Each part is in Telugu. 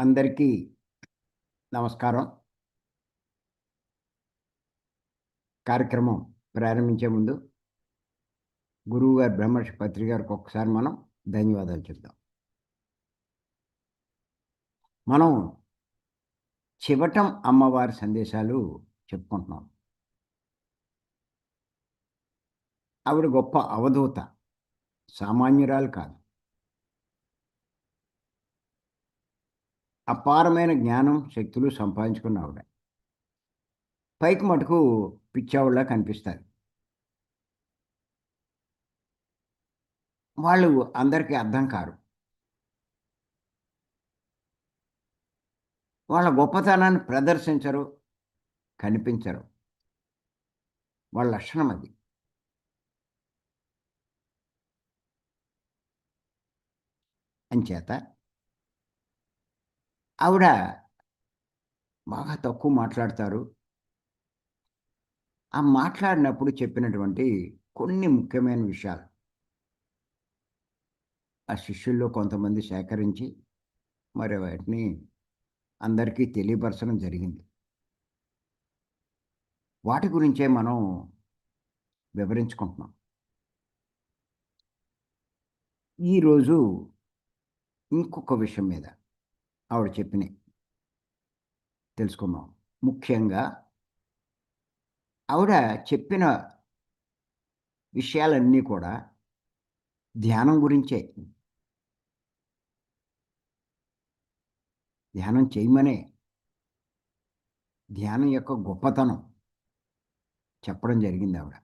అందరికీ నమస్కారం. కార్యక్రమం ప్రారంభించే ముందు గురువు గారు బ్రహ్మర్షి పత్రి గారికి ఒకసారి మనం ధన్యవాదాలు చెప్దాం. మనం చివటం అమ్మవారి సందేశాలు చెప్పుకుంటున్నాం. ఆవిడ గొప్ప అవధూత సామాన్యురాలు కాదు. అపారమైన జ్ఞానం శక్తులు సంపాదించుకున్న ఆవిడ. పైకి మటుకు పిచ్చావుళ్ళ కనిపిస్తారు వాళ్ళు అందరికీ అర్థం కారు. వాళ్ళ గొప్పతనాన్ని ప్రదర్శించరు కనిపించరు. వాళ్ళ లక్షణం అది. అంచేత ఆవిడ బాగా తక్కువ మాట్లాడతారు. ఆ మాట్లాడినప్పుడు చెప్పినటువంటి కొన్ని ముఖ్యమైన విషయాలు. ఆ శిష్యుల్లో కొంతమంది సేకరించి మరి వాటిని అందరికీ తెలియపరచడం జరిగింది. వాటి గురించే మనం వివరించుకుంటున్నాం. ఈరోజు ఇంకొక విషయం మీద. ఆవిడ చెప్పినాయి. తెలుసుకుందాం. ముఖ్యంగా ఆవిడ చెప్పిన విషయాలన్నీ కూడా ధ్యానం గురించే. ధ్యానం చేయమనే ధ్యానం యొక్క గొప్పతనం చెప్పడం జరిగింది ఆవిడ.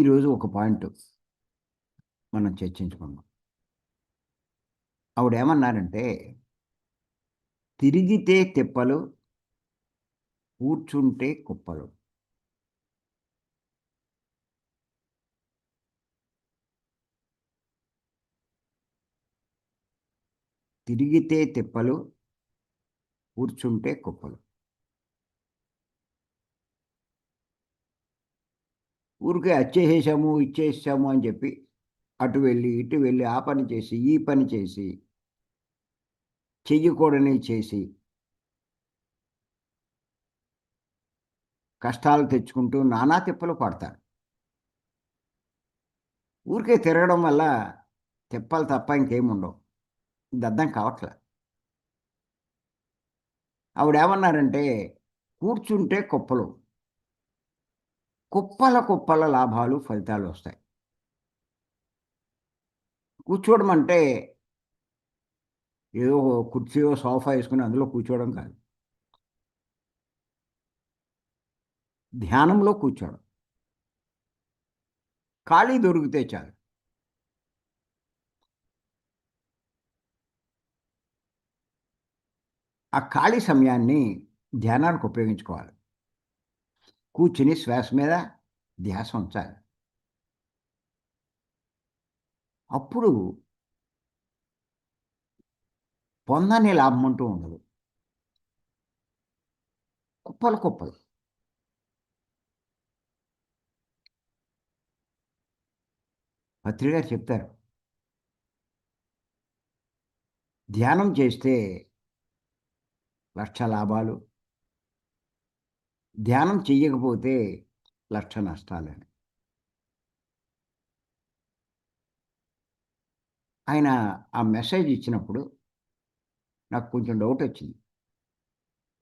ఈరోజు ఒక పాయింట్ మనం చర్చించుకుందాం. ఆవిడేమన్నారంటే తిరిగితే తిప్పలు కూర్చుంటే కుప్పలు. తిరిగితే తిప్పలు కూర్చుంటే కుప్పలు. ఊరికే అచ్చేసేసాము ఇచ్చేసాము అని చెప్పి అటు వెళ్ళి ఇటు వెళ్ళి ఆ పని చేసి ఈ పని చేసి చెయ్యకూడని చేసి కష్టాలు తెచ్చుకుంటూ నానా తిప్పలు పడతారు. ఊరికే తిరగడం వల్ల తిప్పలు తప్ప ఇంకేముండవు. ఇది అర్థం కావట్లే. ఆవిడేమన్నారంటే కూర్చుంటే కుప్పలు. కుప్పల కుప్పల లాభాలు ఫలితాలు వస్తాయి. కూర్చోవడం అంటే ఏదో కుర్చీయో సోఫా వేసుకుని అందులో కూర్చోవడం కాదు. ధ్యానంలో కూర్చోవడం. ఖాళీ దొరికితే చాలు. ఆ ఖాళీ సమయాన్ని ధ్యానానికి ఉపయోగించుకోవాలి. కూర్చుని శ్వాస మీద ధ్యాస ఉంచాలి. అప్పుడు పొందని లాభం అంటూ ఉండదు. కుప్పలు కుప్పలు. పత్రిక చెప్తారు. ధ్యానం చేస్తే లక్ష లాభాలు. ధ్యానం చెయ్యకపోతే లక్ష నష్టాలని ఆయన ఆ మెసేజ్ ఇచ్చినప్పుడు నాకు కొంచెం డౌట్ వచ్చింది.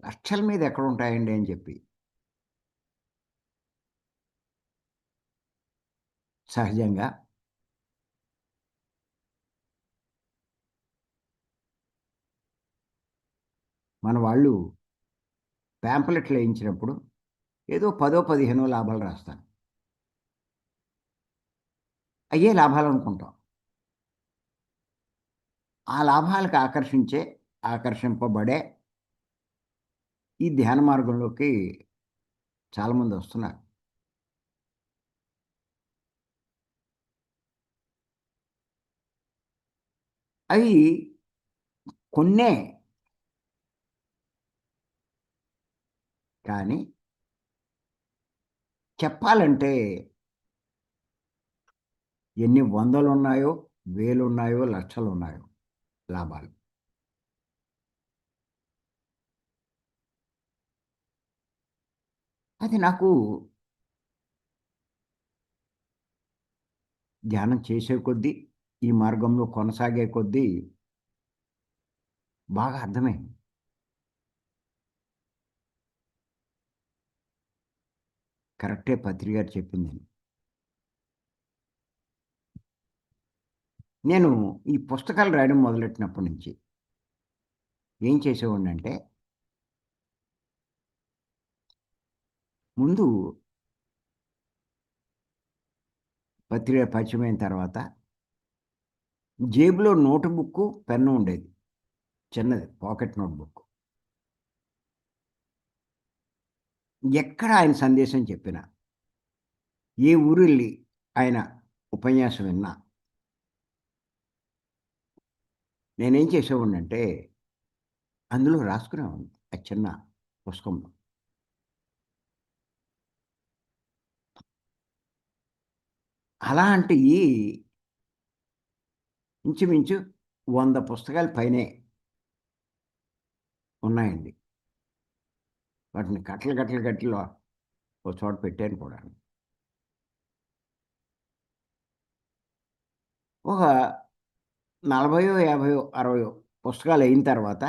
లక్షల మీద ఎక్కడ ఉంటాయండి అని చెప్పి. సహజంగా. మన వాళ్ళు ప్యాంప్లెట్లు వేయించినప్పుడు ఏదో పదో పదిహేనో లాభాలు రాస్తాను అయ్యే లాభాలు అనుకుంటాం. ఆ లాభాలకు ఆకర్షించే ఆకర్షింపబడే ఈ ధ్యాన మార్గంలోకి చాలామంది వస్తున్నారు. అవి కొన్నే కానీ చెప్పాలంటే ఎన్ని వందలు ఉన్నాయో వేలు ఉన్నాయో లక్షలు ఉన్నాయో లాభాలు. అది నాకు ధ్యానం చేసే కొద్దీ ఈ మార్గంలో కొనసాగే కొద్దీ బాగా అర్థమైంది. కరెక్టే పత్రి గారు చెప్పింది. నేను ఈ పుస్తకాలు రాయడం మొదలెట్టినప్పటి నుంచి ఏం చేసేవాడినంటే ముందు పత్రిక పరిచయమైన తర్వాత జేబులో నోటు బుక్ పెన్ను ఉండేది. చిన్నది పాకెట్ నోట్బుక్ ఎక్కడ ఆయన సందేశం చెప్పినా ఏ ఊరు వెళ్ళి ఆయన ఉపన్యాసం విన్నా నేనేం చేసేవాడిని అంటే అందులో రాసుకునేవాడిని. ఆ చిన్న పుస్తకంలో. అలాంటివి ఇంచుమించు వంద పుస్తకాలు పైనే ఉన్నాయండి. వాటిని కట్టలు కట్టలు కట్టలు ఒక చోట పెట్టాను కూడా ఒక నలభయో యాభయో అరవయో పుస్తకాలు అయిన తర్వాత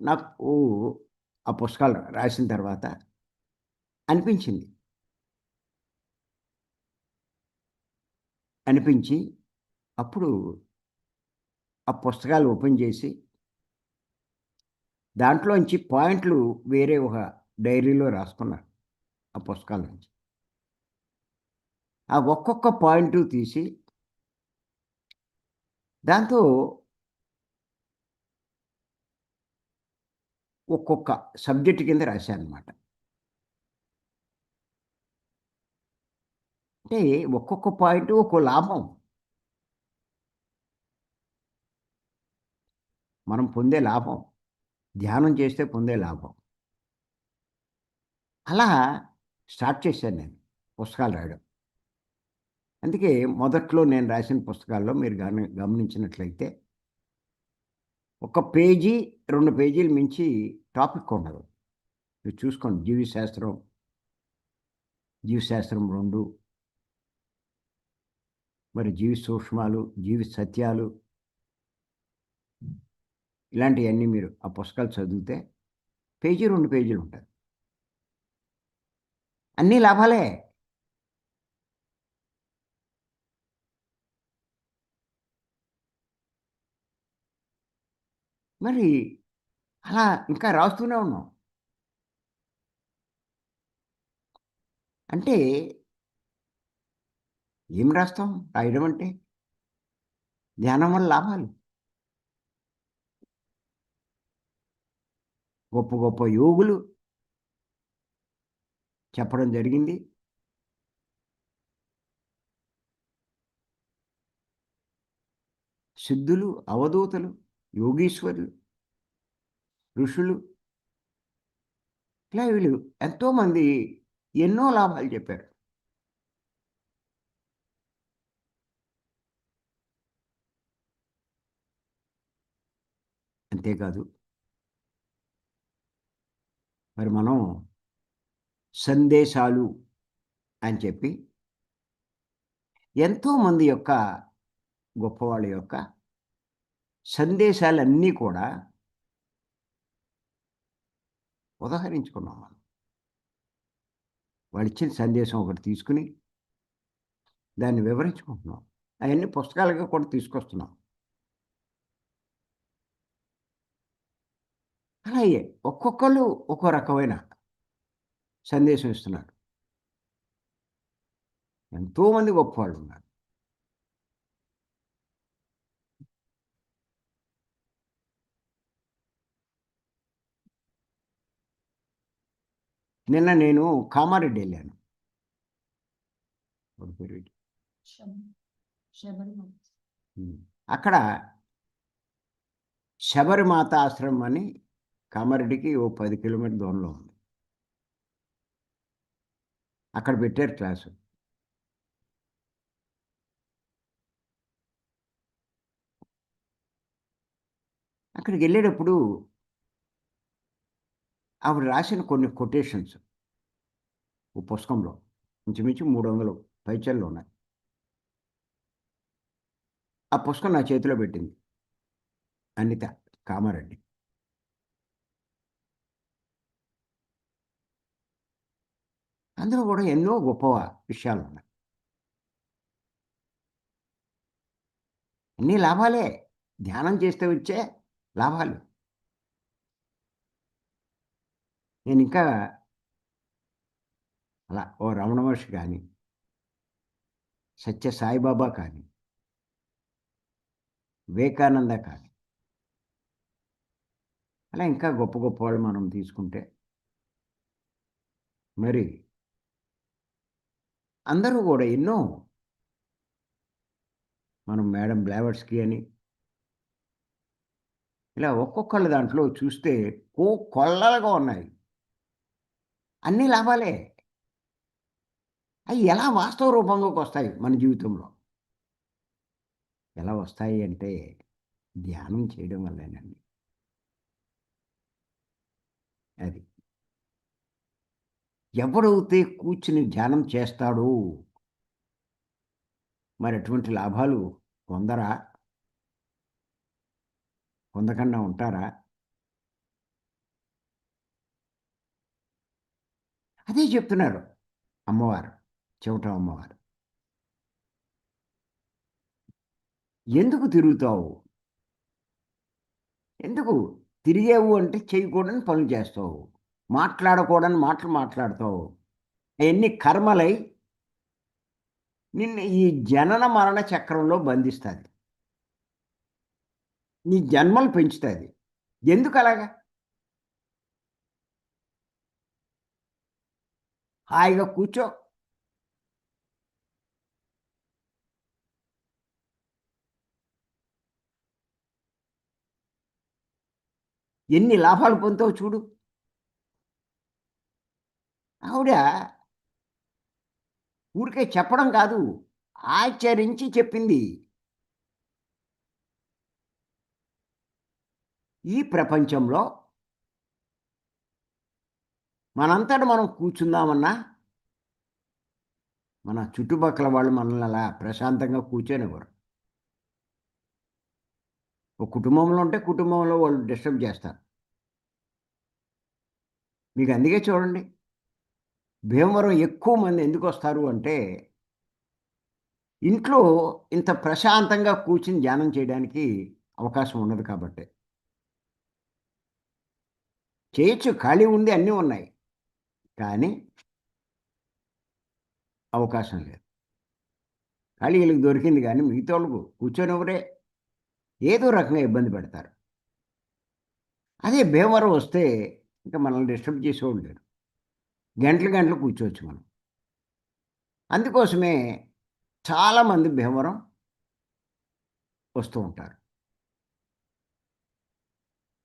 నాకు ఆ పుస్తకాలు రాసిన తర్వాత అనిపించింది. అనిపించి అప్పుడు ఆ పుస్తకాలు ఓపెన్ చేసి దాంట్లోంచి పాయింట్లు వేరే ఒక డైరీలో రాసుకున్నాను ఆ పుస్తకాల నుంచి. ఆ ఒక్కొక్క పాయింట్ తీసి దాంతో ఒక్కొక్క సబ్జెక్ట్ కింద రాశాను అంటే ఒక్కొక్క పాయింట్ ఒక్కో లాభం. మనం పొందే లాభం. ధ్యానం చేస్తే పొందే లాభం. అలా స్టార్ట్ చేశాను నేను పుస్తకాలు రాయడం. అందుకే మొదట్లో నేను రాసిన పుస్తకాల్లో మీరు గమని గమనించినట్లయితే ఒక పేజీ రెండు పేజీలు మించి టాపిక్ ఉండదు. మీరు చూసుకోండి జీవశాస్త్రం జీవశాస్త్రం రెండు మరి జీవి సూక్ష్మాలు జీవి సత్యాలు ఇలాంటివన్నీ మీరు ఆ పుస్తకాలు చదివితే పేజీ రెండు పేజీలు ఉంటాయి. అన్నీ లాభాలే. మరి అలా ఇంకా రాస్తూనే ఉన్నాం. అంటే ఏం రాస్తాం రాయడం అంటే ధ్యానం వల్ల లాభాలు. గొప్ప గొప్ప యోగులు చెప్పడం జరిగింది. సిద్ధులు అవధూతలు యోగీశ్వరులు ఋషులు ఇలా వీళ్ళు ఎంతోమంది ఎన్నో లాభాలు చెప్పారు. అంతేకాదు. మరి మనం సందేశాలు అని చెప్పి ఎంతోమంది యొక్క గొప్పవాళ్ళ యొక్క సందేశాలన్నీ కూడా ఉదాహరించుకున్నాం మనం. వాళ్ళు ఇచ్చిన సందేశం ఒకటి తీసుకుని దాన్ని వివరించుకుంటున్నాం. అవన్నీ పుస్తకాలుగా కూడా తీసుకొస్తున్నాం. అలాగే ఒక్కొక్కరు ఒక్కో రకమైన సందేశం ఇస్తున్నారు. ఎంతోమంది గొప్పవాళ్ళు ఉన్నారు. నిన్న నేను కామారెడ్డి వెళ్ళాను. అక్కడ శబరిమాత ఆశ్రమం అని కామారెడ్డికి ఓ పది కిలోమీటర్ దూరంలో ఉంది. అక్కడ పెట్టారు క్లాసు. అక్కడికి వెళ్ళేటప్పుడు ఆవిడ రాసిన కొన్ని కొటేషన్స్ ఓ పుస్తకంలో ఇంచుమించు మూడు వందలు పైచల్లో ఉన్నాయి. ఆ పుస్తకం నా చేతిలో పెట్టింది. అనిత కామారెడ్డి. అందులో కూడా ఎన్నో గొప్ప విషయాలు ఉన్నాయి అన్ని లాభాలే. ధ్యానం చేస్తే వచ్చే లాభాలు. నేను ఇంకా అలా ఓ రమణ మహర్షి కానీ సత్య సాయిబాబా కానీ వివేకానంద కానీ అలా ఇంకా గొప్ప గొప్ప వాళ్ళు మనం తీసుకుంటే మరి అందరూ కూడా ఎన్నో మనం మేడం బ్లావర్స్కి అని. ఇలా ఒక్కొక్కళ్ళ దాంట్లో చూస్తే కో కొల్లలుగా ఉన్నాయి. అన్ని లాభాలే. అవి ఎలా వాస్తవ రూపంలోకి వస్తాయి మన జీవితంలో? ఎలా వస్తాయి అంటే ధ్యానం చేయడం వల్లేనండి. అది. ఎవరైతే కూర్చుని ధ్యానం చేస్తాడో మరి అటువంటి లాభాలు పొందరా? పొందకుండా ఉంటారా? అదే చెప్తున్నారు అమ్మవారు చెవట అమ్మవారు. ఎందుకు తిరుగుతావు? ఎందుకు తిరిగేవు అంటే చేయకూడని పనులు చేస్తావు? మాట్లాడకూడని మాటలు మాట్లాడతావు. అవన్నీ కర్మలై నిన్ను ఈ జనన మరణ చక్రంలో బంధిస్తుంది. నీ జన్మలు పెంచుతుంది. ఎందుకు అలాగా హాయిగా కూర్చో. ఎన్ని లాభాలు పొందుతావు చూడు. ఆవిడ ఊరికే చెప్పడం కాదు ఆచరించి చెప్పింది. ఈ ప్రపంచంలో మనంతట మనం కూర్చుందామన్నా మన చుట్టుపక్కల వాళ్ళు మనల్ని అలా ప్రశాంతంగా కూర్చొనివ్వరు. ఒక కుటుంబంలో ఉంటే కుటుంబంలో వాళ్ళు డిస్టర్బ్ చేస్తారు. మీకు అందుకే చూడండి. భీమవరం ఎక్కువ మంది ఎందుకు వస్తారు అంటే ఇంట్లో ఇంత ప్రశాంతంగా కూర్చుని ధ్యానం చేయడానికి అవకాశం ఉండదు కాబట్టి. చేయొచ్చు ఖాళీ ఉంది అన్నీ ఉన్నాయి కానీ అవకాశం లేదు. ఖాళీ వీళ్ళకి దొరికింది కానీ మిగతా వాళ్ళకు కూర్చొనివరే ఏదో రకంగా ఇబ్బంది పెడతారు. అదే భీమవరం వస్తే ఇంకా మనల్ని డిస్టర్బ్ చేసేవాళ్ళు లేరు. గంటలు గంటలు కూర్చోవచ్చు మనం. అందుకోసమే చాలామంది భీమవరం వస్తూ ఉంటారు.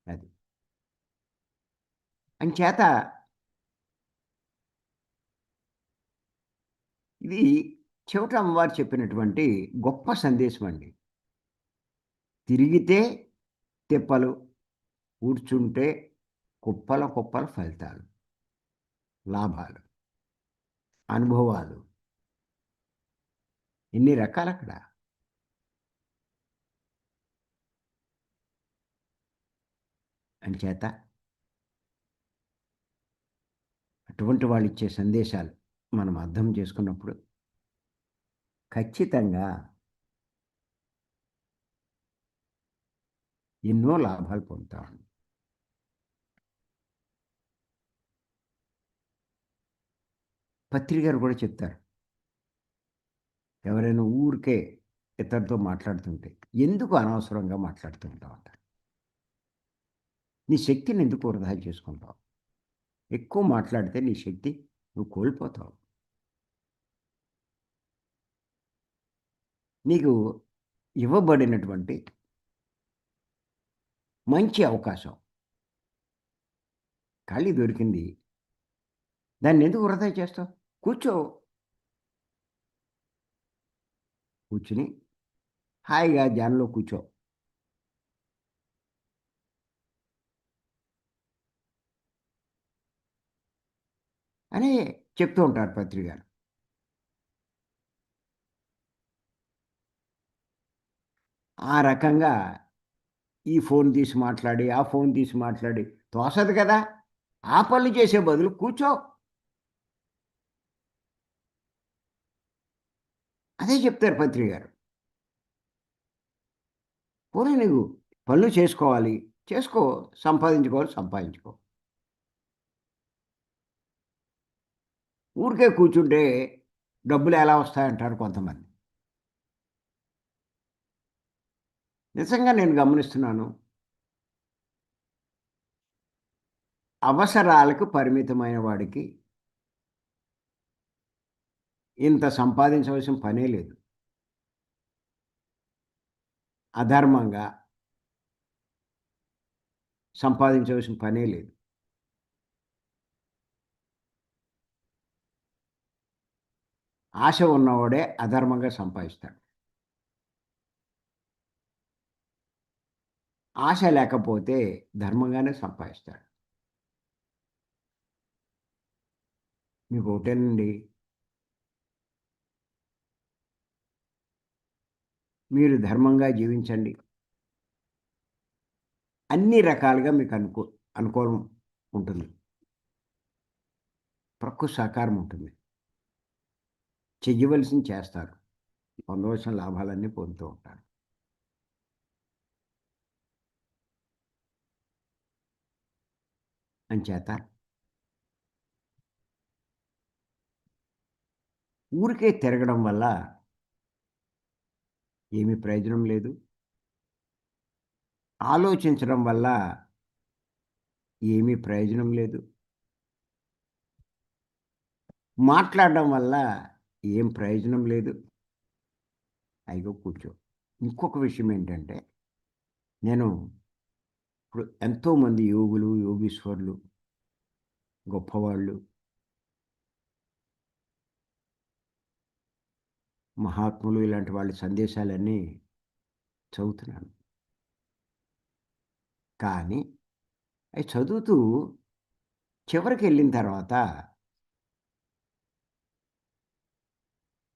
అది. అంచేత ఇది చెవిట అమ్మవారు చెప్పినటువంటి గొప్ప సందేశం అండి. తిరిగితే తిప్పలు కూర్చుంటే కుప్పల కుప్పల ఫలితాలు. లాభాలు అనుభవాలు. ఎన్ని రకాలు అక్కడ అంచేత అటువంటి వాళ్ళు ఇచ్చే సందేశాలు మనం అర్థం చేసుకున్నప్పుడు ఖచ్చితంగా ఎన్నో లాభాలు పొందుతామండి పత్రికలు గారు కూడా చెప్తారు. ఎవరైనా ఊరికే ఇతరులతో మాట్లాడుతుంటే ఎందుకు అనవసరంగా మాట్లాడుతుంటావు అంటారు. నీ శక్తిని ఎందుకు వృధా చేసుకుంటావు? ఎక్కువ మాట్లాడితే నీ శక్తి నువ్వు కోల్పోతావు. నీకు ఇవ్వబడినటువంటి మంచి అవకాశం. ఖాళీ దొరికింది. దాన్ని ఎందుకు వృధా చేస్తావు? కూర్చో. కూర్చుని హాయిగా ధ్యానంలో కూర్చో. అని చెప్తూ ఉంటారు పత్రిక ఆ రకంగా ఈ ఫోన్ తీసి మాట్లాడి ఆ ఫోన్ తీసి మాట్లాడి తోసదు కదా. ఆ పనులు చేసే బదులు కూర్చో. అదే చెప్తారు పత్రి గారు. పోనీ నువ్వు పనులు చేసుకోవాలి చేసుకో సంపాదించుకోవాలి సంపాదించుకో. ఊరికే కూర్చుంటే డబ్బులు ఎలా వస్తాయంటారు కొంతమంది. నిజంగా నేను గమనిస్తున్నాను. అవసరాలకు పరిమితమైన వాడికి ఇంత సంపాదించవలసిన పనే లేదు. అధర్మంగా సంపాదించవలసిన పనే లేదు. ఆశ ఉన్నవాడే అధర్మంగా సంపాదిస్తాడు. ఆశ లేకపోతే ధర్మంగానే సంపాదిస్తాడు. మీకు ఒకటేనండి మీరు ధర్మంగా జీవించండి. అన్ని రకాలుగా మీకు అనుకూ అనుకూలం ఉంటుంది. ప్రకృతి సహకారం ఉంటుంది. చెయ్యవలసింది చేస్తారు. పొందవలసిన లాభాలన్నీ పొందుతూ ఉంటారు. అంచేత ఊరికే తిరగడం వల్ల ఏమి ప్రయోజనం లేదు. ఆలోచించడం వల్ల ఏమీ ప్రయోజనం లేదు. మాట్లాడడం వల్ల ఏం ప్రయోజనం లేదు. అయిగో కూర్చో. ఇంకొక విషయం ఏంటంటే నేను ఇప్పుడు ఎంతోమంది యోగులు యోగీశ్వరులు గొప్పవాళ్ళు మహాత్ములు ఇలాంటి వాళ్ళ సందేశాలన్నీ చదువుతున్నాను. కానీ అవి చదువుతూ చివరికి వెళ్ళిన తర్వాత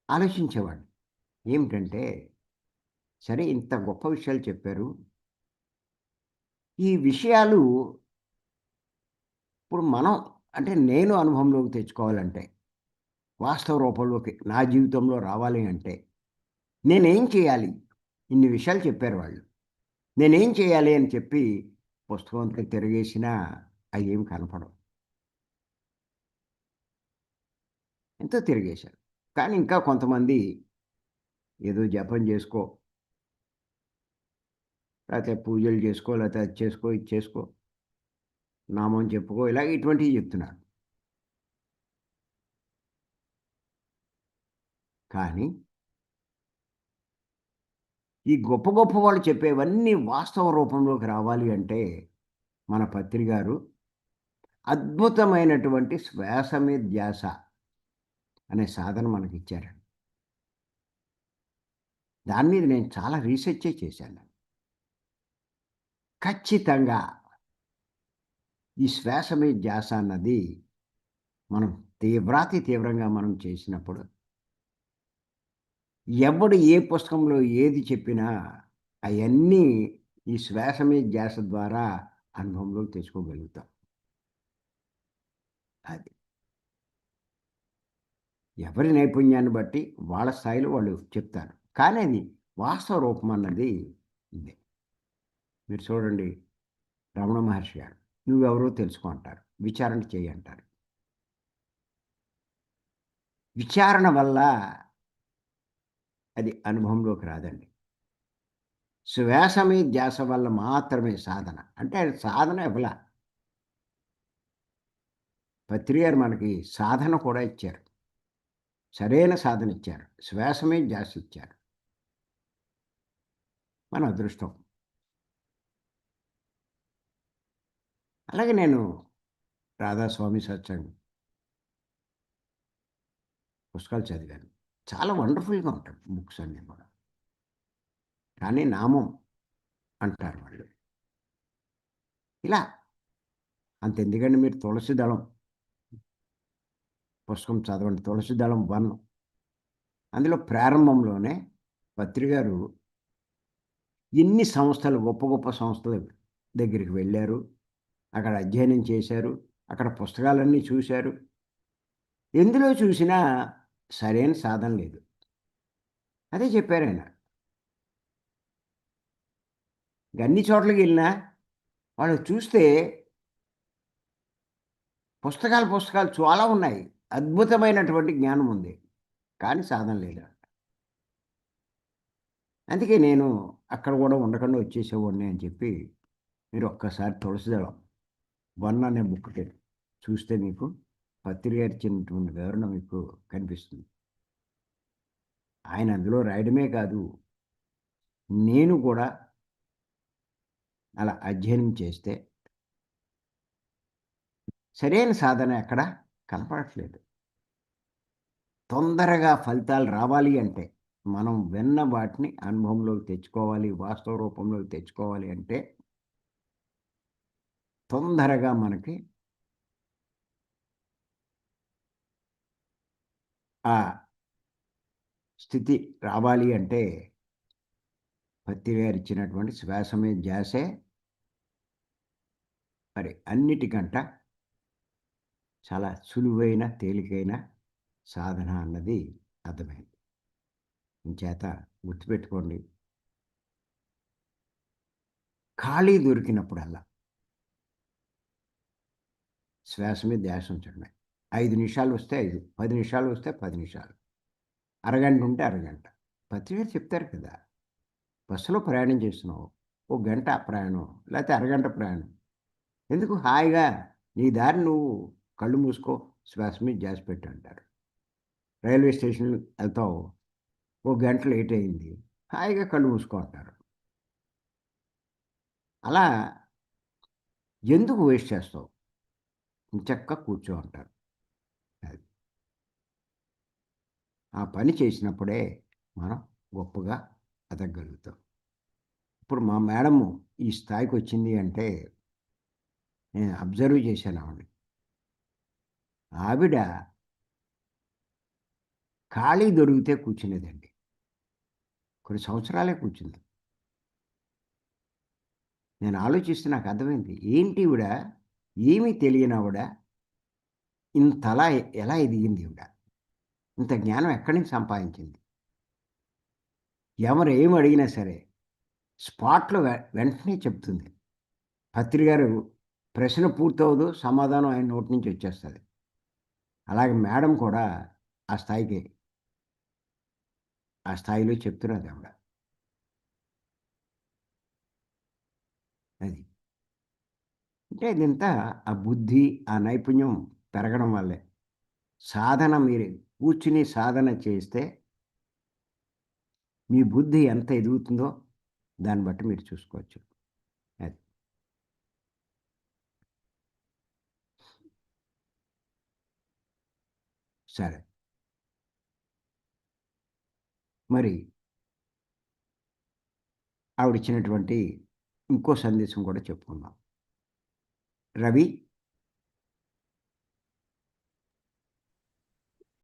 ఆలోచించేవాడు ఏమిటంటే సరే ఇంత గొప్ప విషయాలు చెప్పారు. ఈ విషయాలు ఇప్పుడు మనం అంటే నేను అనుభవంలోకి తెచ్చుకోవాలంటే వాస్తవ రూపంలోకి నా జీవితంలో రావాలి అంటే నేనేం చేయాలి? ఇన్ని విషయాలు చెప్పారు వాళ్ళు. నేనేం చేయాలి అని చెప్పి పుస్తకం అంతా తిరిగేసినా అవి ఏమి కనపడవు. ఎంతో తిరిగేశారు. కానీ ఇంకా కొంతమంది ఏదో జపం చేసుకో లేకపోతే పూజలు చేసుకో లేకపోతే అది చేసుకో ఇది చేసుకో నామం చెప్పుకో ఇలాగ ఇటువంటివి చెప్తున్నారు. కానీ ఈ గొప్ప గొప్ప వాళ్ళు చెప్పేవన్నీ వాస్తవ రూపంలోకి రావాలి అంటే మన పత్రి గారు అద్భుతమైనటువంటి శ్వాస మీద ధ్యాస అనే సాధన మనకి ఇచ్చారు దాని మీద నేను చాలా రీసెర్చే చేశాను. ఖచ్చితంగా ఈ శ్వాస మీద ధ్యాస అన్నది మనం తీవ్రాతి తీవ్రంగా మనం చేసినప్పుడు ఎవడు ఏ పుస్తకంలో ఏది చెప్పినా అవన్నీ ఈ శ్వాస మీద ధ్యాస ద్వారా అనుభవంలో తెచ్చుకోగలుగుతాం. అది. ఎవరి నైపుణ్యాన్ని బట్టి వాళ్ళ స్థాయిలో వాళ్ళు చెప్తారు. కానీ అది వాస్తవ రూపం అన్నది ఇదే మీరు చూడండి రమణ మహర్షి గారు నువ్వెవరో తెలుసుకో అంటారు విచారణ చేయంటారు విచారణ వల్ల అది అనుభవంలోకి రాదండి. శ్వాస మీద ధ్యాస వల్ల మాత్రమే సాధన. అంటే సాధన ఎవల పత్రిగారు మనకి సాధన కూడా ఇచ్చారు. సరైన సాధన ఇచ్చారు. శ్వాస మీద ధ్యాస ఇచ్చారు. మన అదృష్టం. అలాగే నేను రాధాస్వామి సత్సంగ్ పుస్తకాలు చదివాను. చాలా వండర్ఫుల్గా ఉంటాయి బుక్స్ అన్నీ కూడా. కానీ నామం అంటారు వాళ్ళు. ఇలా. అంత ఎందుకంటే మీరు తులసి దళం. పుస్తకం చదవండి. తులసి దళం వన్. అందులో ప్రారంభంలోనే పత్రికారు ఎన్ని సంస్థలు గొప్ప గొప్ప సంస్థల దగ్గరికి వెళ్ళారు అక్కడ అధ్యయనం చేశారు అక్కడ పుస్తకాలన్నీ చూశారు. ఎందులో చూసినా సరైన సాధన లేదు. అదే చెప్పారు ఆయన. అన్ని చోట్లకి వెళ్ళినా వాళ్ళు చూస్తే పుస్తకాలు పుస్తకాలు చాలా ఉన్నాయి. అద్భుతమైనటువంటి జ్ఞానం ఉంది. కానీ సాధన లేదు అందుకే నేను అక్కడ కూడా ఉండకుండా వచ్చేసేవాడిని అని చెప్పి మీరు ఒక్కసారి తులసిదళం. వన్ అనే బుక్ చూస్తే మీకు పత్రిక ఇచ్చినటువంటి వివరణ మీకు కనిపిస్తుంది. ఆయన అందులో రాయడమే కాదు నేను కూడా అలా అధ్యయనం చేస్తే సరైన సాధన ఎక్కడ కనపడట్లేదు. తొందరగా ఫలితాలు రావాలి అంటే మనం విన్న వాటిని అనుభవంలోకి తెచ్చుకోవాలి వాస్తవ రూపంలోకి తెచ్చుకోవాలి అంటే తొందరగా మనకి ఆ స్థితి రావాలి అంటే పత్తి గారు ఇచ్చినటువంటి శ్వాస మీద మరి అన్నిటికంట చాలా సులువైన తేలికైన సాధన అన్నది అర్థమైంది. ఇంచేత గుర్తుపెట్టుకోండి. ఖాళీ దొరికినప్పుడల్లా శ్వాస మీద ధ్యాస ఐదు నిమిషాలు వస్తే ఐదు పది నిమిషాలు వస్తే పది నిమిషాలు. అరగంట ఉంటే అరగంట. పత్రిక చెప్తారు కదా బస్సులో ప్రయాణం చేస్తున్నావు ఓ గంట ప్రయాణం లేకపోతే అరగంట ప్రయాణం. ఎందుకు? హాయిగా నీ దారి నువ్వు కళ్ళు మూసుకో శ్వాస మీద ధ్యాస పెట్టు అంటారు. రైల్వే స్టేషన్ వెళ్తావు ఓ గంట లేట్ అయింది హాయిగా కళ్ళు మూసుకో అంటారు. అలా ఎందుకు వేస్ట్ చేస్తావు? చక్క కూర్చో అంటారు అది ఆ పని చేసినప్పుడే మనం గొప్పగా ఎదగలుగుతాం ఇప్పుడు మా మేడము ఈ స్థాయికి వచ్చింది అంటే నేను అబ్జర్వ్ చేశాను ఆవిడ ఆవిడ ఖాళీ దొరికితే కూర్చునేదండి. కొన్ని సంవత్సరాలే కూర్చుంది. నేను ఆలోచిస్తే నాకు అర్థమైంది ఏంటి ఈవిడ? ఏమీ తెలియని ఆవిడ. ఇంతలా ఎలా ఎదిగింది ఈవిడ? ఇంత జ్ఞానం ఎక్కడి నుంచి సంపాదించింది? ఎవరు ఏమి అడిగినా సరే స్పాట్లో వెంటనే చెప్తుంది. పత్రి గారు ప్రశ్న పూర్తవదు సమాధానం ఆయన నోటి నుంచి వచ్చేస్తుంది. అలాగే మేడం కూడా ఆ స్థాయికి ఆ స్థాయిలో చెప్తున్నది ఆవిడ. అది. అంటే ఇదంతా ఆ బుద్ధి ఆ నైపుణ్యం పెరగడం వల్లే. సాధన మీరు కూర్చుని సాధన చేస్తే మీ బుద్ధి ఎంత ఎదుగుతుందో దాన్ని బట్టి మీరు చూసుకోవచ్చు. అది. సరే. మరి ఆవిడిచ్చినటువంటి ఇంకో సందేశం కూడా చెప్పుకుందాం. రవి